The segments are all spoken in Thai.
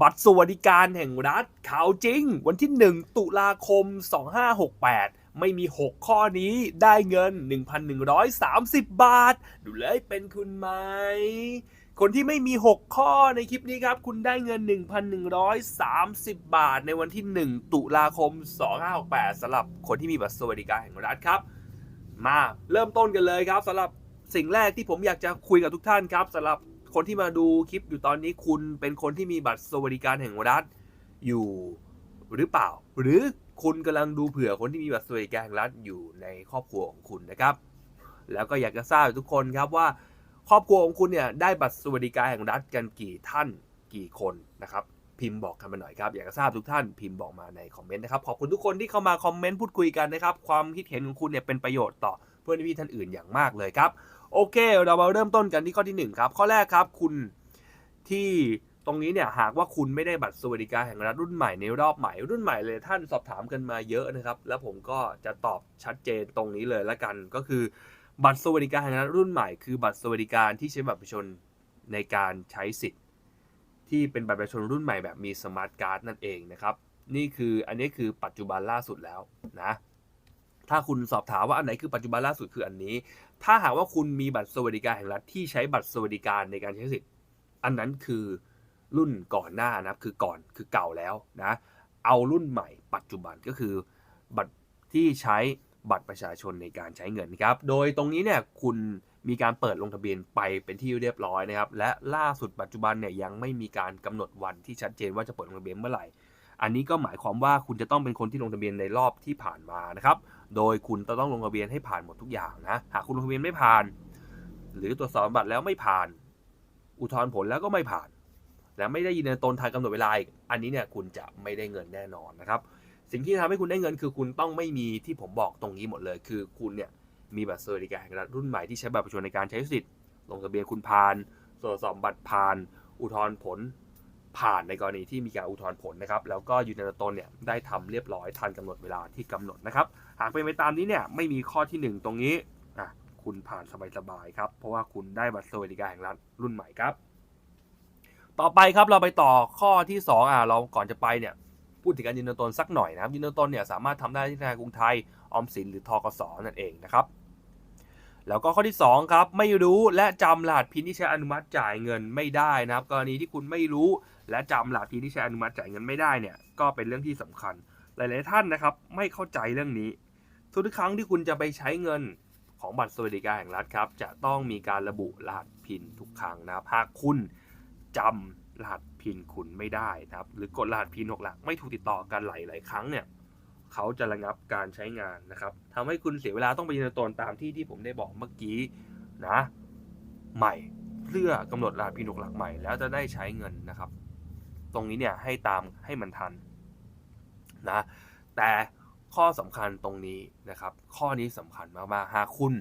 บัตรสวัสดิการแห่งรัฐข่าวจริง วันที่ 1 ตุลาคม 2568 ไม่มี 6 ข้อนี้ได้เงิน 1,130 บาท ดูเลยเป็นคุณไหม คนที่ไม่มี 6 ข้อในคลิปนี้ครับ คุณได้เงิน 1,130 บาท ในวันที่ 1 ตุลาคม 2568สำหรับคนที่มีบัตรสวัสดิการแห่งรัฐครับ มาเริ่มต้นกันเลยครับสำหรับสิ่งแรกที่ผมอยากจะคุยกับทุกท่านครับสำหรับ คนที่มาดูคลิปอยู่ตอนนี้คุณเป็นคนที่มีบัตรสวัสดิการแห่งรัฐอยู่หรือเปล่า หรือคุณกำลังดูเผื่อคนที่มีบัตรสวัสดิการแห่งรัฐอยู่ในครอบครัวของคุณนะครับ แล้วก็อยากจะทราบทุกคนครับว่า ครอบครัวของคุณเนี่ยได้บัตรสวัสดิการแห่งรัฐกันกี่ท่านกี่คนนะครับพิมพ์บอกกันมาหน่อยครับ อยากจะทราบทุกท่านพิมพ์บอกมาในคอมเมนต์นะครับ ขอบคุณทุกคนที่เข้ามาคอมเมนต์พูดคุยกันนะครับ ความคิดเห็นของคุณเนี่ยเป็นประโยชน์ต่อ เพื่อนพี่ท่านอื่นอย่างมากเลยครับ โอเค เรามาเริ่มต้นกันที่ข้อที่ 1 ครับ ข้อแรกครับคุณที่ตรงนี้เนี่ยหากว่าคุณไม่ได้บัตรสวัสดิการแห่งรัฐรุ่นใหม่ในรอบใหม่รุ่นใหม่เลยท่านสอบถามกันมาเยอะนะครับ แล้วผมก็จะตอบชัดเจนตรงนี้เลยละกัน ก็คือ บัตรสวัสดิการแห่งรัฐรุ่นใหม่คือบัตรสวัสดิการที่ใช้บัตรประชาชนในการใช้สิทธิ์ ที่เป็นบัตรประชาชนรุ่นใหม่แบบมีสมาร์ทการ์ดนั่นเองนะครับ นี่คืออันนี้คือปัจจุบันล่าสุดแล้วนะ ถ้าคุณสอบถามว่าอันไหนคือปัจจุบันล่าสุดคืออันนี้ ถ้าหากว่าคุณมีบัตรสวัสดิการแห่งรัฐที่ใช้บัตรสวัสดิการในการใช้สิทธิ์ อันนั้นคือรุ่นก่อนหน้านะครับคือก่อนคือเก่าแล้วนะ เอารุ่นใหม่ปัจจุบันก็คือบัตรที่ใช้บัตรประชาชนในการใช้เงินครับ โดยตรงนี้เนี่ยคุณมีการเปิดลงทะเบียนไปเป็นที่เรียบร้อยนะครับ และล่าสุดปัจจุบันเนี่ยยังไม่มีการกำหนดวันที่ชัดเจนว่าจะเปิดลงทะเบียนเมื่อไหร่ อันนี้ก็หมายความว่าคุณจะต้องเป็นคนที่ลงทะเบียนในรอบที่ผ่านมานะครับ โดยคุณจะต้องลงทะเบียนให้ผ่านหมดทุกอย่างนะ หากคุณลงทะเบียนไม่ผ่าน หรือตรวจสอบบัตรแล้วไม่ผ่าน อุทธรณ์ผลแล้วก็ไม่ผ่าน และไม่ได้ยินในตนทันกำหนดเวลาอีกอันนี้เนี่ยคุณจะไม่ได้เงินแน่นอนนะครับ สิ่งที่ทำให้คุณได้เงินคือคุณต้องไม่มีที่ผมบอกตรงนี้หมดเลย คือคุณเนี่ยมีบัตรสวัสดิการแห่งรัฐรุ่นใหม่ที่ใช้บัตรประชาชนในการใช้สิทธิ์ลงทะเบียนคุณผ่าน ตรวจสอบบัตรผ่าน อุทธรณ์ผล ผ่านในกรณีที่มีการอุทธรณ์ผลนะครับ แล้วก็ยืนยันตัวตนเนี่ยได้ทำเรียบร้อยทันกำหนดเวลาที่กำหนดนะครับ หากเป็นไปตามนี้เนี่ยไม่มีข้อที่ 1 ตรงนี้อะคุณผ่านสบายๆครับ เพราะว่าคุณได้บัตรสวัสดิการแห่งรัฐรุ่นใหม่ครับ ต่อไปครับเราไปต่อข้อที่ 2อะเราก่อนจะไปเนี่ยพูดถึงการยืนยันตนสักหน่อยนะครับยืนยันตนเนี่ยสามารถทำได้ที่ธนาคารกรุงไทยออมสินหรือทกสนั่นเองนะครับ แล้วก็ข้อที่ 2 ครับ ไม่รู้และจำรหัสพินที่ใช้อนุมัติจ่ายเงินไม่ได้นะครับ กรณีที่คุณไม่รู้และจำรหัสพินที่ใช้อนุมัติจ่ายเงินไม่ได้เนี่ย ก็เป็นเรื่องที่สำคัญ หลาย ๆ ท่านนะครับ ไม่เข้าใจเรื่องนี้ ทุกครั้งที่คุณจะไปใช้เงินของบัตรสวัสดิการแห่งรัฐครับ จะต้องมีการระบุรหัสพินทุกครั้งนะครับหากคุณจำรหัสพินคุณไม่ได้นะครับ หรือกดรหัสพินหกหลักไม่ถูกติดต่อกันหลาย ๆ ครั้งเนี่ย เขาจะระงับการใช้งานนะครับทำให้คุณเสียเวลาต้องไปยืนตนตามที่ที่ผมได้บอกเมื่อกี้นะใหม่เพื่อกำหนดรหัสพินหกหลักใหม่ แล้วจะได้ใช้เงินนะครับ ตรงนี้เนี่ยให้ตามให้มันทันนะแต่ข้อสำคัญตรงนี้นะครับ ข้อนี้สำคัญมากๆหากคุณ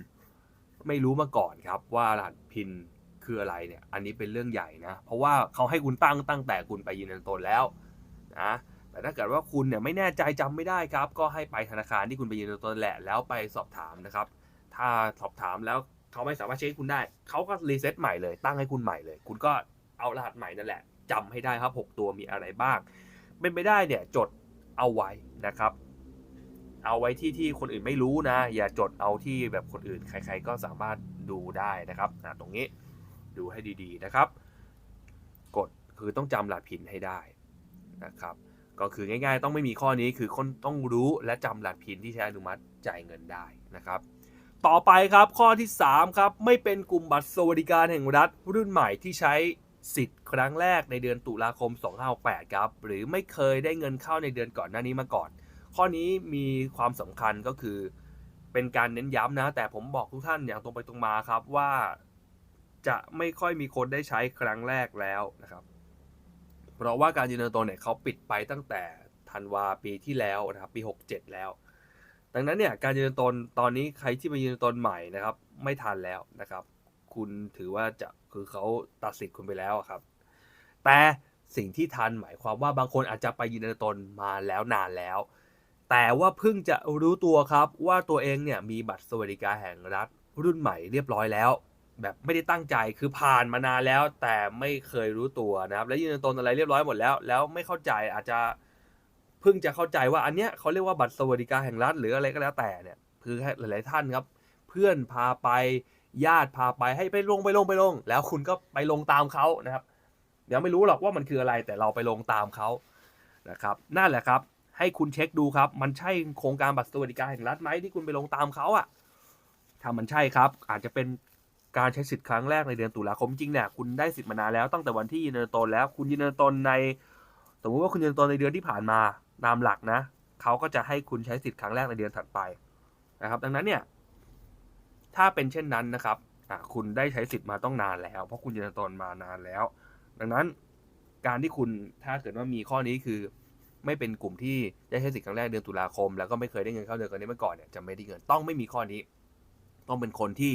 ไม่รู้มาก่อนครับว่ารหัสพินคืออะไรเนี่ย อันนี้เป็นเรื่องใหญ่นะ เพราะว่าเขาให้คุณตั้งตั้งแต่คุณไปยืนยันตนแล้วนะ แต่ถ้าเกิดว่าคุณเนี่ยไม่แน่ใจจำไม่ได้ครับ ก็ให้ไปธนาคารที่คุณไปยืนยันตัวแหละแล้วไปสอบถามนะครับ ถ้าสอบถามแล้วเขาไม่สามารถเช็คคุณได้ เขาก็รีเซ็ตใหม่เลย ตั้งให้คุณใหม่เลย คุณก็เอารหัสใหม่นั่นแหละจำให้ได้ครับ 6 ตัวมีอะไรบ้าง เป็นไปได้เนี่ยจดเอาไว้นะครับ เอาไว้ที่ที่คนอื่นไม่รู้นะ อย่าจดเอาที่แบบคนอื่นใคร ๆ ก็สามารถดูได้นะครับนะตรงนี้ดูให้ดีๆนะครับ กดคือต้องจำรหัสพินให้ได้นะครับ ก็คือง่ายๆ ต้องไม่มีข้อนี้คือคนต้องรู้และจำรหัสพินที่ใช้อนุมัติจ่ายเงินได้นะครับ ต่อไปครับข้อที่ 3 ครับ ไม่เป็นกลุ่มบัตรสวัสดิการแห่งรัฐ รุ่นใหม่ที่ใช้สิทธิ์ครั้งแรกในเดือนตุลาคม 2568 ครับ หรือไม่เคยได้เงินเข้าในเดือนก่อนหน้านี้มาก่อน ข้อนี้มีความสำคัญก็คือ เป็นการเน้นย้ำนะ แต่ผมบอกทุกท่านอย่างตรงไปตรงมาครับว่าจะไม่ค่อยมีคนได้ใช้ครั้งแรกแล้วนะครับ เพราะว่าการยืนยันตัวเนี่ยเขาปิดไปตั้งแต่ธันวาปีที่แล้วนะครับปี67 แล้ว ดังนั้นเนี่ยการยืนยันตนตอนนี้ใครที่มายืนยันตนใหม่นะครับ ไม่ทันแล้วนะครับ คุณถือว่าจะคือเขาตัดสิทธิ์คุณไปแล้วครับ แต่สิ่งที่ทันหมายความว่าบางคนอาจจะไปยืนยันตนมาแล้วนานแล้ว แต่ว่าเพิ่งจะรู้ตัวครับว่าตัวเองเนี่ยมีบัตรสวัสดิการแห่งรัฐรุ่นใหม่เรียบร้อยแล้ว แบบไม่ได้ตั้งใจคือผ่านมานานแล้วแต่ไม่เคยรู้ตัวนะครับ และยืนยันตนอะไรเรียบร้อยหมดแล้ว แล้วไม่เข้าใจอาจจะเพิ่งจะเข้าใจว่าอันเนี้ยเขาเรียกว่าบัตรสวัสดิการแห่งรัฐหรืออะไรก็แล้วแต่เนี่ยคือให้หลาย ๆ ท่านครับ เพื่อนพาไปญาติพาไปให้ไปลงไปลงไปลง แล้วคุณก็ไปลงตามเขานะครับ เดี๋ยวไม่รู้หรอกว่ามันคืออะไรแต่เราไปลงตามเขานะครับนั่นแหละครับ ให้คุณเช็คดูครับ มันใช่โครงการบัตรสวัสดิการแห่งรัฐไหมที่คุณไปลงตามเขาอะถ้ามันใช่ครับ อาจจะเป็น การใช้สิทธิ์ครั้งแรกในเดือนตุลาคมจริงเนี่ยคุณได้สิทธิ์มานานแล้วตั้งแต่วันที่ยืนยันตนแล้วคุณยืนยันตนในสมมติว่าคุณยืนยันตนในเดือนที่ผ่านมาตามหลักนะเขาก็จะให้คุณใช้สิทธิ์ครั้งแรกในเดือนถัดไปนะครับ ดังนั้นเนี่ยถ้าเป็นเช่นนั้นนะครับคุณได้ใช้สิทธิ์มาต้องนานแล้ว เพราะคุณยืนยันตนมานานแล้ว ดังนั้นการที่คุณถ้าเกิดว่ามีข้อนี้คือ ไม่เป็นกลุ่มที่ได้ใช้สิทธิ์ครั้งแรกเดือนตุลาคม แล้วก็ไม่เคยได้เงินเข้าเดือนก่อนนี้มาก่อนเนี่ยจะไม่ได้เงินต้องไม่มีข้อนี้ ต้องเป็นคนที่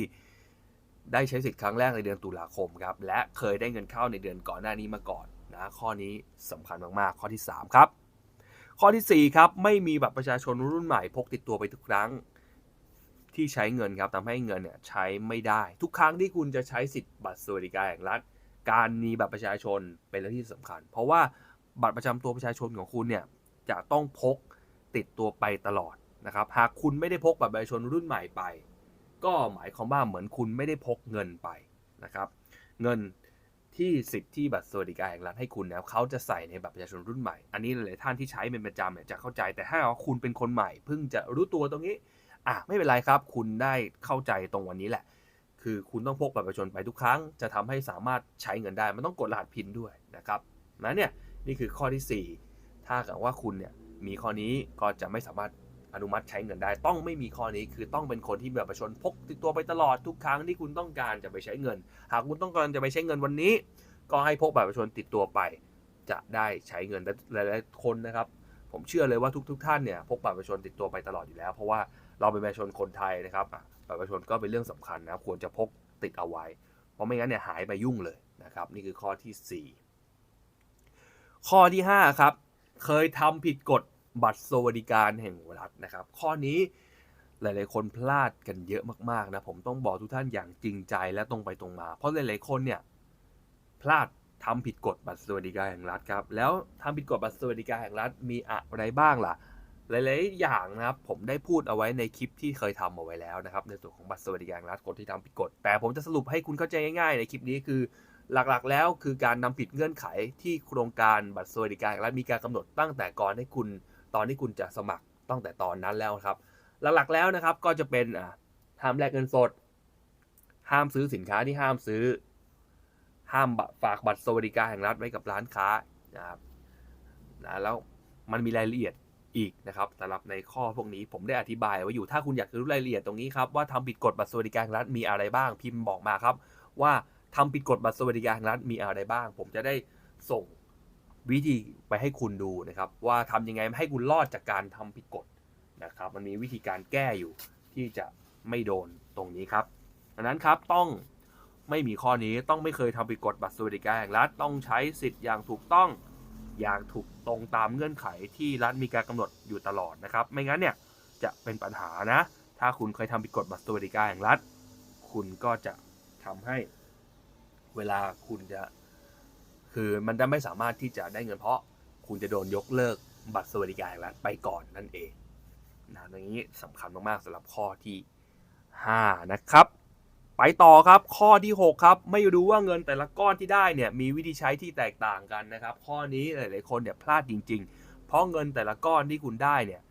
ได้ใช้สิทธิ์ครั้งแรกในเดือนตุลาคมครับ และเคยได้เงินเข้าในเดือนก่อนหน้านี้มาก่อนนะ ข้อนี้สำคัญมากๆ ข้อที่ 3 ครับ ข้อทีสี่ 4 ครับ ไม่มีบัตรประชาชนรุ่นใหม่พกติดตัวไปทุกครั้งที่ใช้เงินครับทำให้เงินเนี่ยใช้ไม่ได้ ทุกครั้งที่คุณจะใช้สิทธิ์บัตรสวัสดิการแห่งรัฐ การมีบัตรประชาชนเป็นเรื่องที่สำคัญ เพราะว่าบัตรประจำตัวประชาชนของคุณเนี่ยจะต้องพกติดตัวไปตลอดนะครับ หากคุณไม่ได้พกบัตรประชาชนรุ่นใหม่ไป ก็หมายความว่าเหมือนคุณไม่ได้พกเงินไปนะครับ เงินที่สิทธิ์ที่บัตรสวัสดิการแห่งรัฐให้คุณนะเขาจะใส่ในบัตรประชาชนรุ่นใหม่ อันนี้หลายท่านที่ใช้เป็นประจำเนี่ยจะเข้าใจแต่ถ้าคุณเป็นคนใหม่เพิ่งจะรู้ตัวตรงนี้อะไม่เป็นไรครับ คุณได้เข้าใจตรงวันนี้แหละ คือคุณต้องพกบัตรประชาชนไปทุกครั้ง จะทำให้สามารถใช้เงินได้มันต้องกดรหัสพินด้วยนะครับนะเนี่ยนี่คือข้อที่ 4 ถ้าเกิดว่าคุณเนี่ยมีข้อนี้ก็จะไม่สามารถ อนุมัติใช้เงินได้ต้องไม่มีข้อนี้คือต้องเป็นคนที่มีบัตรประชาชนพกติดตัวไปตลอดทุกครั้งที่คุณต้องการจะไปใช้เงิน หากคุณต้องการจะไปใช้เงินวันนี้ ก็ให้พกบัตรประชาชนติดตัวไป จะได้ใช้เงินหลายๆคนนะครับ ผมเชื่อเลยว่าทุกๆท่านเนี่ยพกบัตรประชาชนติดตัวไปตลอดอยู่แล้ว เพราะว่าเราเป็นประชาชนคนไทยนะครับอะบัตรประชาชนก็เป็นเรื่องสำคัญนะครับควรจะพกติดเอาไว้ เพราะไม่งั้นเนี่ยหายไปยุ่งเลยนะครับนี่คือข้อที่ 4 ข้อที่5ครับเคยทำผิดกฎ บัตรสวัสดิการแห่งรัฐนะครับ ข้อนี้หลาย ๆ คนพลาดกันเยอะมาก ๆ นะ ผมต้องบอกทุกท่านอย่างจริงใจและตรงไปตรงมา เพราะหลาย ๆ คนเนี่ยพลาดทำผิดกฎบัตรสวัสดิการแห่งรัฐครับ แล้วทำผิดกฎบัตรสวัสดิการแห่งรัฐมีอะไรบ้างล่ะ หลาย ๆ อย่างนะครับผมได้พูดเอาไว้ในคลิปที่เคยทำเอาไว้แล้วนะครับ ในส่วนของบัตรสวัสดิการแห่งรัฐคนที่ทำผิดกฎ แต่ผมจะสรุปให้คุณเข้าใจง่าย ๆ ในคลิปนี้คือหลัก ๆ แล้วคือการนำผิดเงื่อนไขที่โครงการบัตรสวัสดิการแห่งรัฐมีการกำหนดตั้งแต่ก่อนให้คุณ ตอนที่คุณจะสมัครตั้งแต่ตอนนั้นแล้วครับ หลักๆแล้วนะครับก็จะเป็นอ่าห้ามแลกเงินสด ห้ามซื้อสินค้าที่ห้ามซื้อ ห้ามฝากบัตรสวัสดิการแห่งรัฐไว้กับร้านค้านะครับนะแล้วมันมีรายละเอียดอีกนะครับสำหรับในข้อพวกนี้ผมได้อธิบายไว้อยู่ถ้าคุณอยากรู้รายละเอียดตรงนี้ครับว่าทำผิดกฎบัตรสวัสดิการแห่งรัฐมีอะไรบ้างพิมพ์บอกมาครับ ว่าทำผิดกฎบัตรสวัสดิการแห่งรัฐมีอะไรบ้าง ผมจะได้ส่ง วิธีไปให้คุณดูนะครับ ว่าทำยังไงให้คุณรอดจากการทำผิดกฎนะครับ มันมีวิธีการแก้อยู่ที่จะไม่โดนตรงนี้ครับดังนั้นครับต้องไม่มีข้อนี้ต้องไม่เคยทำผิดกฎบัตรสวัสดิการแห่งรัฐต้องใช้สิทธิ์อย่างถูกต้องอย่างถูกตรงตามเงื่อนไขที่รัฐมีการกำหนดอยู่ตลอดนะครับ ไม่งั้นเนี่ยจะเป็นปัญหานะ ถ้าคุณเคยทำผิดกฎบัตรสวัสดิการแห่งรัฐ คุณก็จะทำให้เวลาคุณจะ คือมันจะไม่สามารถที่จะได้เงินเพราะคุณจะโดนยกเลิกบัตรสวัสดิการแห่งรัฐไปก่อนนั่นเองนะตรงนี้สำคัญมากๆสำหรับข้อที่ 5 นะครับ ไปต่อครับข้อที่ 6 ครับ ไม่รู้ว่าเงินแต่ละก้อนที่ได้เนี่ยมีวิธีใช้ที่แตกต่างกันนะครับ ข้อนี้หลายๆคนเนี่ยพลาดจริง ๆ เพราะเงินแต่ละก้อนที่คุณได้เนี่ย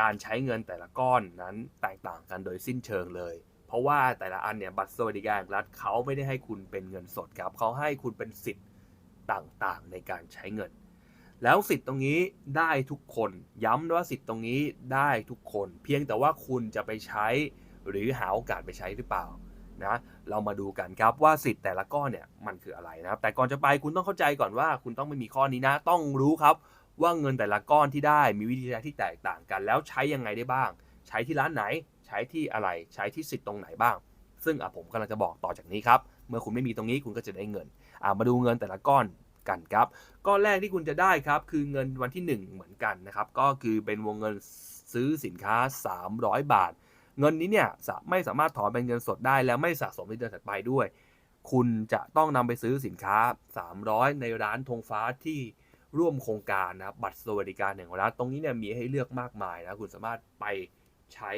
การใช้เงินแต่ละก้อนนั้นแตกต่างกันโดยสิ้นเชิงเลย เพราะว่าแต่ละอันเนี่ยบัตรสวัสดิการรัฐเขาไม่ได้ให้คุณเป็นเงินสดครับเขาให้คุณเป็นสิทธิ์ ต่างๆ ในการใช้เงิน แล้วสิทธิ์ตรงนี้ได้ทุกคนย้ำว่าสิทธิ์ตรงนี้ได้ทุกคน เพียงแต่ว่าคุณจะไปใช้หรือหาโอกาสไปใช้หรือเปล่านะเรามาดูกันครับว่าสิทธิ์แต่ละก้อนเนี่ยมันคืออะไรนะครับแต่ก่อนจะไปคุณต้องเข้าใจก่อนว่า คุณต้องไม่มีข้อนี้นะ ต้องรู้ครับว่าเงินแต่ละก้อนที่ได้มีวิธีใช้ที่แตกต่างกัน แล้วใช้ยังไงได้บ้าง ใช้ที่ร้านไหน ใช้ที่อะไรใช้ที่สิทธิ์ตรงไหนบ้าง ซึ่งอะผมกำลังจะบอกต่อจากนี้ครับเมื่อคุณไม่มีตรงนี้คุณก็จะได้เงิน มาดูเงินแต่ละก้อนกันครับ ก้อนแรกที่คุณจะได้ครับ คือเงินวันที่ 1 เหมือนกันนะครับ ก็คือเป็นวงเงินซื้อสินค้า 300 บาท เงินนี้เนี่ยไม่สามารถถอนเป็นเงินสดได้ แล้วไม่สะสมในเดือนถัดไปด้วย คุณจะต้องนำไปซื้อสินค้า 300 ในร้านธงฟ้าที่ร่วมโครงการนะครับบัตรสวัสดิการแห่งรัฐตรงนี้เนี่ยมีให้เลือกมากมายนะคุณสามารถไปใช้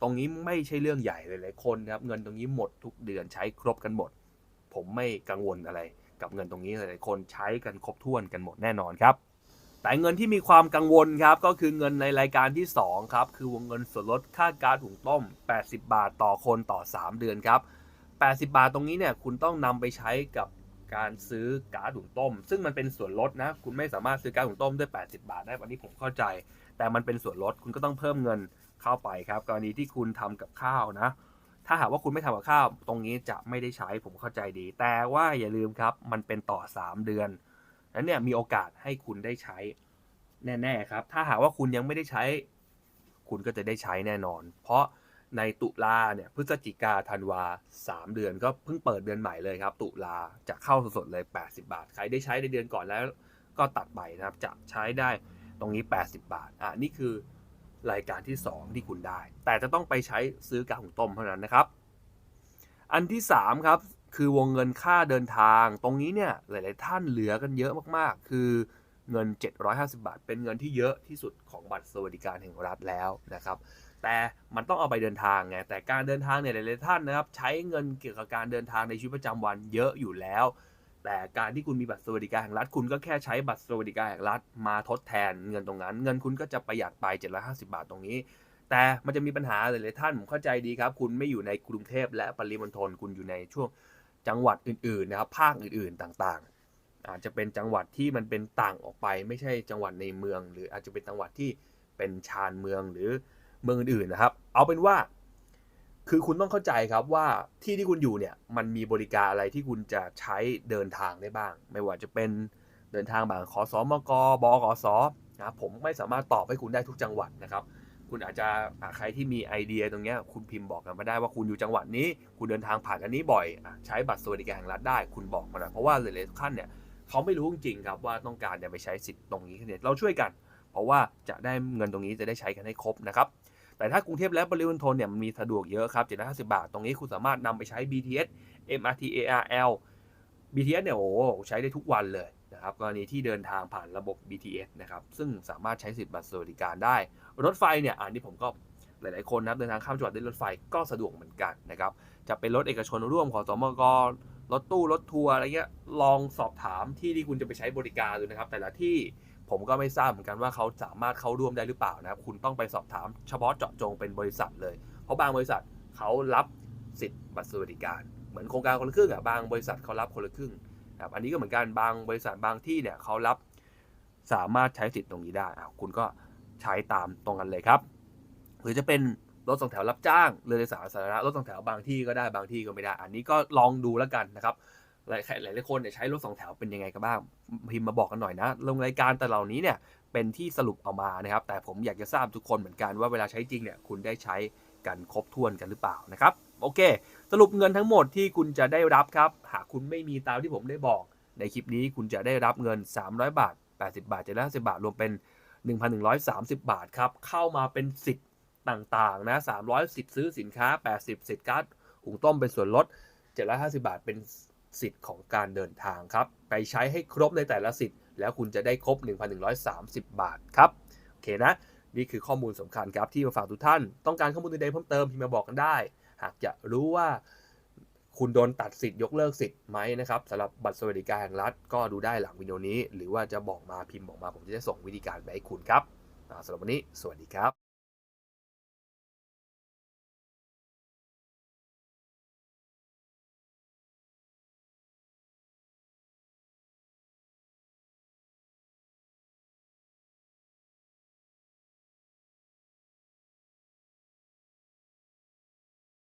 ตรงนี้ไม่ใช่เรื่องใหญ่เลยหลายคนนะครับเงินตรงนี้หมดทุกเดือนใช้ครบกันหมด ผมไม่กังวลอะไร กับเงินตรงนี้หลายๆคนใช้กันครบถ้วนกันหมดแน่นอนครับ แต่เงินที่มีความกังวลครับก็คือเงินในรายการที่2ครับคือวงเงินส่วนลดค่ากาซหุงต้ม 80 บาทต่อคนต่อ 3 เดือนครับ 80 บาทตรงนี้เนี่ยคุณต้องนำไปใช้กับการซื้อก๊าซหุงต้ม ซึ่งมันเป็นส่วนลดนะ คุณไม่สามารถซื้อก๊าซหุงต้มด้วย 80 บาทได้วันนี้ผมเข้าใจ แต่มันเป็นส่วนลดคุณก็ต้องเพิ่มเงินเข้าไปครับ กรณีที่คุณทำกับข้าวนะ ถ้าหากว่าคุณไม่ทำกับข้าว ตรงนี้จะไม่ได้ใช้ผมเข้าใจดี แต่ว่าอย่าลืมครับ มันเป็นต่อ 3 เดือนนั้นเนี่ยมีโอกาสให้คุณได้ใช้แน่ๆครับ ถ้าหากว่าคุณยังไม่ได้ใช้ คุณก็จะได้ใช้แน่นอน เพราะในตุลาเนี่ยพฤศจิกาธันวา 3 เดือนก็เพิ่งเปิดเดือนใหม่เลยครับ ตุลาจะเข้าสดๆเลย 80 บาท ใครได้ใช้ในเดือนก่อนแล้วก็ตัดไปนะครับ จะใช้ได้ตรงนี้ 80 บาท อะนี่คือ รายการที่ 2 ที่คุณได้ แต่จะต้องไปใช้ซื้อกาหุงต้มเท่านั้นนะครับ อันที่ 3 ครับ คือวงเงินค่าเดินทาง ตรงนี้เนี่ยหลาย ๆ ท่านเหลือกันเยอะมาก ๆ คือเงิน 750 บาท เป็นเงินที่เยอะที่สุดของบัตรสวัสดิการแห่งรัฐแล้วนะครับ แต่มันต้องเอาไปเดินทางไง แต่การเดินทางเนี่ยหลาย ๆ ท่านนะครับ ใช้เงินเกี่ยวกับการเดินทางในชีวิตประจำวันเยอะอยู่แล้ว แต่การที่คุณมีบัตรสวัสดิการแห่งรัฐคุณก็แค่ใช้บัตรสวัสดิการแห่งรัฐมาทดแทนเงินตรงนั้น เงินคุณก็จะประหยัดไป 750 บาทตรงนี้ แต่มันจะมีปัญหาหลายๆท่านผมเข้าใจดีครับ คุณไม่อยู่ในกรุงเทพและปริมณฑลคุณอยู่ในช่วงจังหวัดอื่นๆนะครับภาคอื่นๆต่างๆ อาจจะเป็นจังหวัดที่มันเป็นต่างออกไป ไม่ใช่จังหวัดในเมือง หรืออาจจะเป็นจังหวัดที่เป็นชานเมืองหรือเมืองอื่นๆนะครับ เอาเป็นว่า คือคุณต้องเข้าใจครับว่าที่ที่คุณอยู่เนี่ยมันมีบริการอะไรที่คุณจะใช้เดินทางได้บ้าง ไม่ว่าจะเป็นเดินทางบางขอสอมกบกสนะครับผมไม่สามารถตอบให้คุณได้ทุกจังหวัดนะครับ คุณอาจจะใครที่มีไอเดียตรงเนี้ยคุณพิมพ์บอกกันมาได้ว่าคุณอยู่จังหวัดนี้ คุณเดินทางผ่านอันนี้บ่อยใช้บัตรสวัสดิการแห่งรัฐได้คุณบอกมาหน่อยเพราะว่าหลายๆท่านเนี่ยเขาไม่รู้จริงๆครับว่าต้องการจะไปใช้สิทธิ์ตรงนี้เนี่ยเราช่วยกัน เพราะว่าจะได้เงินตรงนี้จะได้ใช้กันให้ครบนะครับ แต่ถ้ากรุงเทพและปริมณฑลเนี่ยมันมีสะดวกเยอะครับ750 บาท ตรงนี้คุณสามารถนำไปใช้ BTS MRT ARL BTS เนี่ยโอ้ใช้ได้ทุกวันเลยนะครับกรณีที่เดินทางผ่านระบบ BTS นะครับซึ่งสามารถใช้สิทธิ์บัตรสวัสดิการได้ รถไฟเนี่ยอันนี้ผมก็หลาย ๆ คนนับเดินทางข้ามจังหวัดด้วยรถไฟก็สะดวกเหมือนกันนะครับจะเป็นรถเอกชนร่วมของสมกรถตู้รถทัวร์อะไรเงี้ยลองสอบถามที่ที่คุณจะไปใช้บริการดูนะครับ แต่ละที่ ผมก็ไม่ทราบเหมือนกันว่าเขาสามารถเข้าร่วมได้หรือเปล่านะครับ คุณต้องไปสอบถามเฉพาะเจาะจงเป็นบริษัทเลย เพราะบางบริษัทเขารับสิทธิ์บัตรสวัสดิการ เหมือนโครงการคนละครึ่งอะบางบริษัทเขารับคนละครึ่งครับอันนี้ก็เหมือนกันบางบริษัทบางที่เนี่ยเขารับสามารถใช้สิทธิ์ตรงนี้ได้คุณก็ใช้ตามตรงกันเลยครับ หรือจะเป็นรถสองแถวรับจ้างเรือโดยสารสาธารณะรถสองแถวบางที่ก็ได้บางที่ก็ไม่ได้ อันนี้ก็ลองดูแล้วกันนะครับ หลายหลายคนเนี่ยใช้รถสองแถวเป็นยังไงกันบ้างพิมพ์มาบอกกันหน่อยนะลงรายการแต่เหล่านี้เนี่ยเป็นที่สรุปเอามานะครับ แต่ผมอยากจะทราบทุกคนเหมือนกันว่าเวลาใช้จริงเนี่ยคุณได้ใช้กันครบถ้วนกันหรือเปล่านะครับ โอเค สรุปเงินทั้งหมดที่คุณจะได้รับครับ หากคุณไม่มีตามที่ผมได้บอก ในคลิปนี้คุณจะได้รับเงิน 300 บาท 80 บาท750บาท รวมเป็น 1,130 บาทครับ เข้ามาเป็นสิทธิ์ต่างๆนะ300สิทธิ์ซื้อสินค้า 80สิทธิ์การ์ดหุงต้มเป็นส่วนลด 750 บาทเป็น สิทธิ์ของการเดินทางครับ ไปใช้ให้ครบในแต่ละสิทธิ์ แล้วคุณจะได้ครบ 1,130 บาทครับ โอเคนะ นี่คือข้อมูลสำคัญครับที่มาฝากทุกท่าน ต้องการข้อมูลใดๆเพิ่มเติมพิมพ์มาบอกกันได้ หากจะรู้ว่าคุณโดนตัดสิทธิ์ยกเลิกสิทธิ์ไหมนะครับสำหรับบัตรสวัสดิการแห่งรัฐก็ดูได้หลังวิดีโอนี้ หรือว่าจะบอกมาพิมพ์บอกมาผมจะได้ส่งวิธีการไปให้คุณครับสำหรับวันนี้ สวัสดีครับ